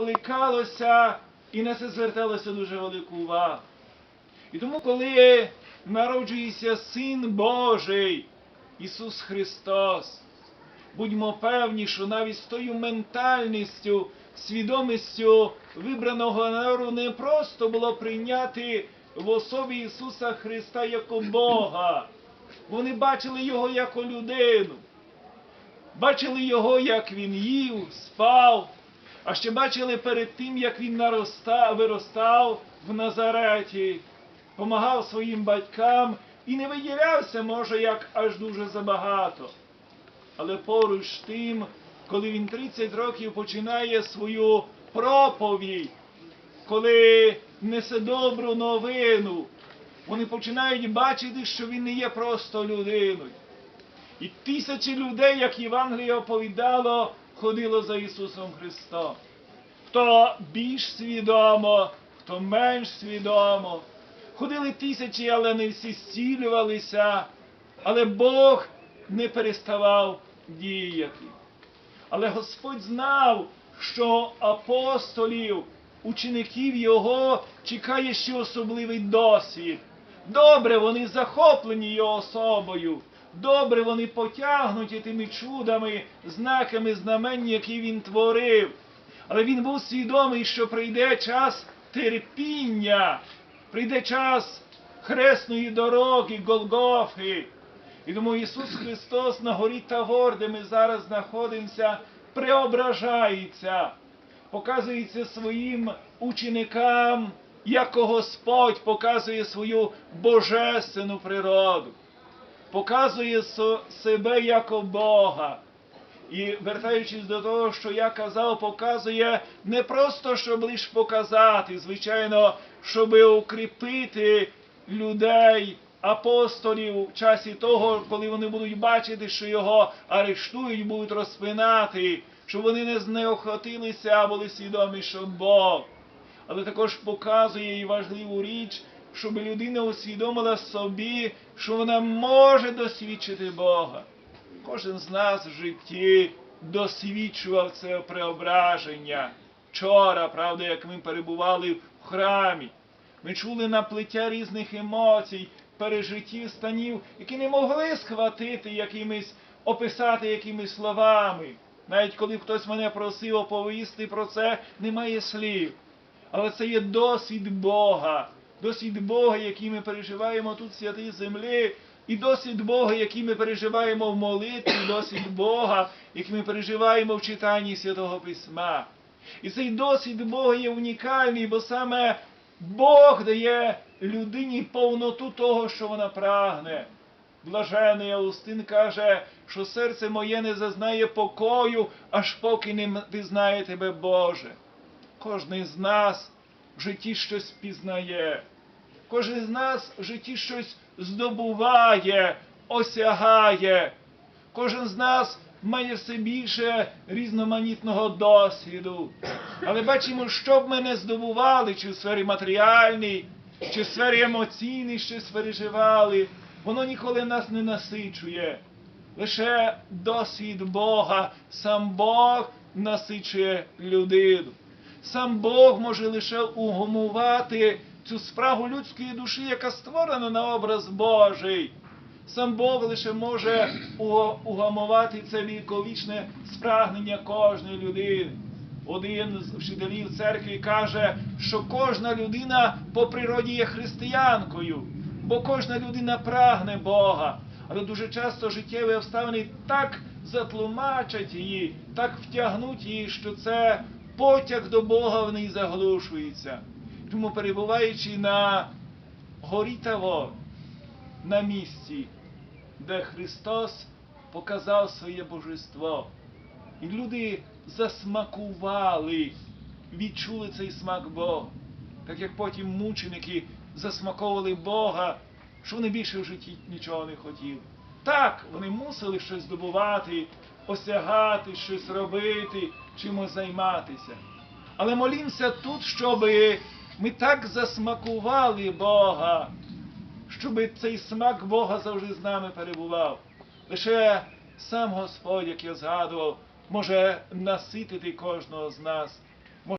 Кликалося і на це зверталося дуже велику увагу. І тому, коли народжується Син Божий, Ісус Христос, будьмо певні, що навіть з тою ментальністю, свідомістю вибраного народу не просто було прийняти в особі Ісуса Христа як Бога. Вони бачили Його як людину, бачили Його, як Він їв, спав, а ще бачили перед тим, як Він наростав, виростав в Назареті, помагав своїм батькам і не виділявся, може, як аж дуже забагато. Але поруч тим, коли він 30 років починає свою проповідь, коли несе добру новину, вони починають бачити, що він не є просто людиною. І тисячі людей, як Євангеліє оповідало, ходило за Ісусом Христом. Хто більш свідомо, хто менш свідомо. Ходили тисячі, але не всі зцілювалися, але Бог не переставав діяти. Але Господь знав, що апостолів, учеників Його чекає ще особливий досвід. Добре, вони захоплені його особою. Добре, вони потягнуті тими чудами, знаками, знамень, які він творив. Але він був свідомий, що прийде час терпіння, прийде час хресної дороги, Голгофи. І тому Ісус Христос на горі Тавор, де ми зараз знаходимося, преображається, показується своїм ученикам, як Господь показує свою божественну природу, показує себе як Бога. І вертаючись до того, що я казав, показує не просто, щоб лише показати, звичайно, щоб укріпити людей, апостолів в часі того, коли вони будуть бачити, що його арештують, будуть розпинати, щоб вони не знеохотилися, а були свідомі, що Бог. Але також показує і важливу річ, щоб людина усвідомила собі, що вона може досвідчити Бога. Кожен з нас в житті досвідчував це преображення. Вчора, правда, як ми перебували в храмі, ми чули наплиття різних емоцій, пережиттів, станів, які не могли схватити якимись, описати якимись словами. Навіть коли хтось мене просив оповісти про це, немає слів. Але це є досвід Бога, досвід Бога, який ми переживаємо тут в святій землі, і досвід Бога, який ми переживаємо в молитві, досвід Бога, який ми переживаємо в читанні Святого Письма. І цей досвід Бога є унікальний, бо саме Бог дає людині повноту того, що вона прагне. Блажений Аустин каже, що серце моє не зазнає покою, аж поки не пізнає тебе, Боже. Кожний з нас в житті щось пізнає. Кожен з нас в житті щось здобуває, осягає. Кожен з нас має все більше різноманітного досвіду. Але бачимо, що б ми не здобували, чи в сфері матеріальній, чи в сфері емоційній щось переживали, воно ніколи нас не насичує. Лише досвід Бога, сам Бог насичує людину. Сам Бог може лише угомувати цю спрагу людської душі, яка створена на образ Божий. Сам Бог лише може угамувати це віковічне спрагнення кожної людини. Один з вчителів церкви каже, що кожна людина по природі є християнкою, бо кожна людина прагне Бога. Але дуже часто життєві обставини так затлумачать її, так втягнуть її, що це потяг до Бога в неї заглушується. Тому перебуваючи на горі Тавор, на місці, де Христос показав своє божество. І люди засмакували, відчули цей смак Бога. Так як потім мученики засмаковували Бога, що вони більше в житті нічого не хотіли. Так, вони мусили щось здобувати, осягати, щось робити, чимось займатися. Але молімося тут, щоб ми так засмакували Бога, щоб цей смак Бога завжди з нами перебував. Лише сам Господь, як я згадував, може наситити кожного з нас